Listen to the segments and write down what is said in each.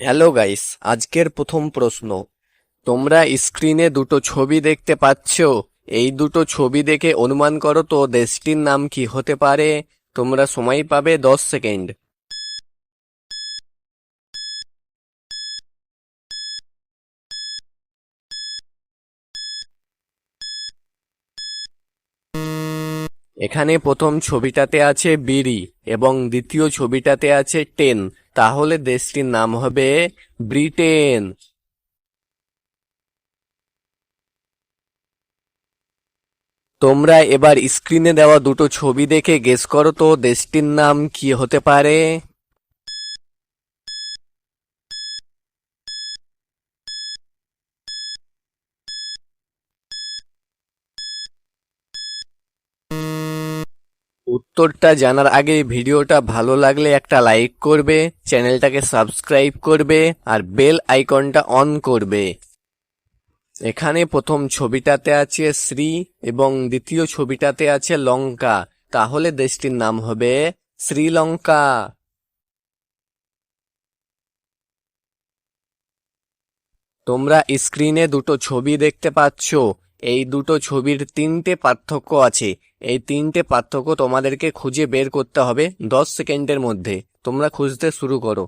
Hello guys, আজকের প্রথম প্রশ্ন। তোমরা স্ক্রিনে দুটো ছবি দেখতে পাচ্ছ। এই দুটো ছবি দেখে অনুমান করো তো দেশটির নাম কি হতে পারে। তোমরা সময় পাবে দশ সেকেন্ড। এখানে প্রথম ছবিটাতে আছে বিড়ি এবং দ্বিতীয় ছবিটাতে আছে টেন। তাহলে দেশটির নাম হবে ব্রিটেন। তোমরা এবার স্ক্রিনে দেওয়া দুটো ছবি দেখে গেস করো তো, দেশটির নাম কি হতে পারে? উত্তরটা জানার আগে ভিডিওটা ভালো লাগলে একটা লাইক করবে, চ্যানেলটাকে সাবস্ক্রাইব করবে, আর বেল আইকনটা অন করবে। এখানে প্রথম ছবিটাতে আছে শ্রী এবং দ্বিতীয় ছবিটাতে আছে লঙ্কা। তাহলে দেশটির নাম হবে শ্রীলঙ্কা। তোমরা স্ক্রিনে দুটো ছবি দেখতে পাচ্ছ। এই দুটো ছবির তিনটে পার্থক্য আছে। এই তিনটে পার্থক্য তোমাদেরকে খুঁজে বের করতে হবে দশ সেকেন্ডের মধ্যে। তোমরা খুঁজতে শুরু করো।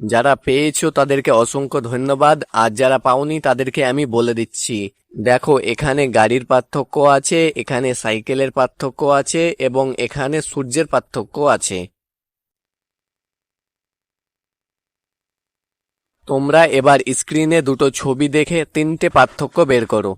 যারা পেয়েছ তাদেরকে অসংখ্য ধন্যবাদ, আর যারা পাওনি তাদেরকে আমি বলে দিচ্ছি। দেখো, এখানে গাড়ির পার্থক্য আছে, এখানে সাইকেলের পার্থক্য আছে, এবং এখানে সূর্যের পার্থক্য আছে। তোমরা এবার স্ক্রিনে দুটো ছবি দেখে তিনটে পার্থক্য বের করো।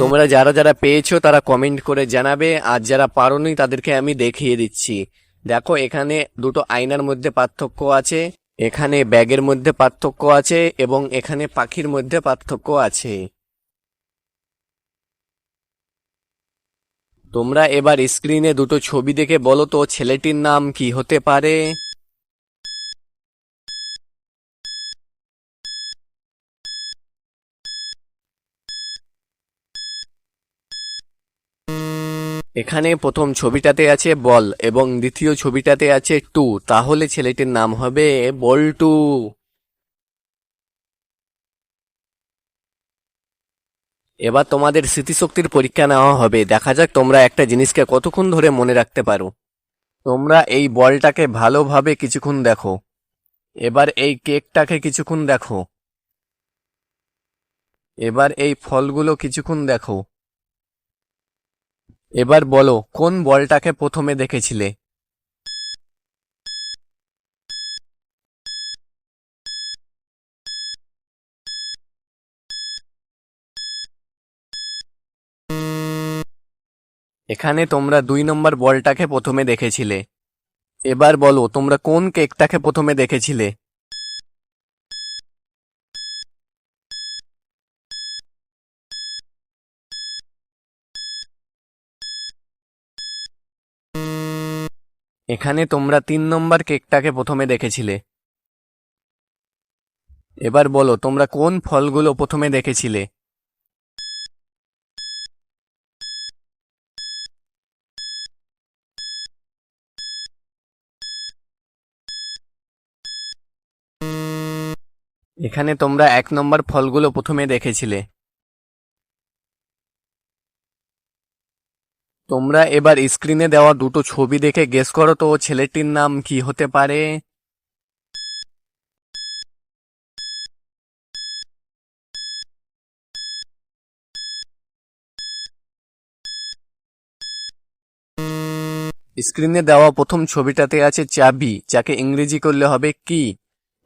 তোমরা যারা যারা পেয়েছ তারা কমেন্ট করে জানাবে, আর যারা পারোনি তাদেরকে আমি দেখিয়ে দিচ্ছি। দেখো, এখানে দুটো আয়নার মধ্যে পার্থক্য আছে, এখানে ব্যাগের মধ্যে পার্থক্য আছে, এবং এখানে পাখির মধ্যে পার্থক্য আছে। তোমরা এবার স্ক্রিনে দুটো ছবি দেখে বলো তো, ছেলেটির নাম কি হতে পারে? এখানে প্রথম ছবিটাতে আছে বল এবং দ্বিতীয় ছবিটাতে আছে টু। তাহলে ছেলেটির নাম হবে বল্টু। এবার তোমাদের স্মৃতিশক্তির পরীক্ষা নেওয়া হবে। দেখা যাক তোমরা একটা জিনিসকে কতক্ষণ ধরে মনে রাখতে পারো। তোমরা এই বলটাকে ভালোভাবে কিছুক্ষণ দেখো। এবার এই কেকটাকে কিছুক্ষণ দেখো। এবার এই ফলগুলো কিছুক্ষণ দেখো। এবার বলো, কোন বলটাকে প্রথমে দেখেছিলে? এখানে তোমরা দুই নম্বর বলটাকে প্রথমে দেখেছিলে। এবার বলো, তোমরা কোন কেকটাকে প্রথমে দেখেছিলে? এখানে তোমরা তিন নম্বর কেকটাকে প্রথমে দেখেছিলে। এবার বলো, তোমরা কোন ফলগুলো প্রথমে দেখেছিলে? এখানে তোমরা এক নম্বর ফলগুলো প্রথমে দেখেছিলে। তোমরা এবার স্ক্রিনে দেওয়া দুটো ছবি দেখে গেস করো তো, ছেলেটির নাম কি হতে পারে? স্ক্রিনে দেওয়া প্রথম ছবিটাতে আছে চাবি, যাকে ইংরেজি করলে হবে কি?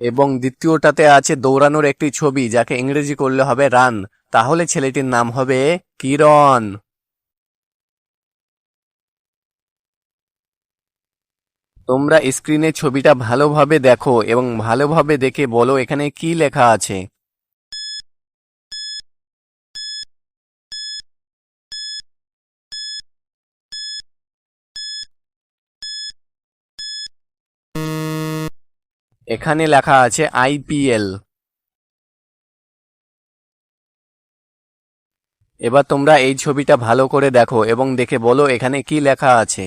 এবং দ্বিতীয়টাতে আছে দৌড়ানোর একটি ছবি, যাকে ইংরেজি করলে হবে রান। তাহলে ছেলেটির নাম হবে কিরণ। তোমরা স্ক্রিনে ছবিটা ভালোভাবে দেখো এবং ভালোভাবে দেখে বলো এখানে কি লেখা আছে। এখানে লেখা আছে আইপিএল এবার তোমরা এই ছবিটা ভালো করে দেখো এবং দেখে বলো এখানে কি লেখা আছে।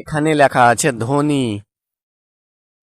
এখানে লেখা আছে ধোনি।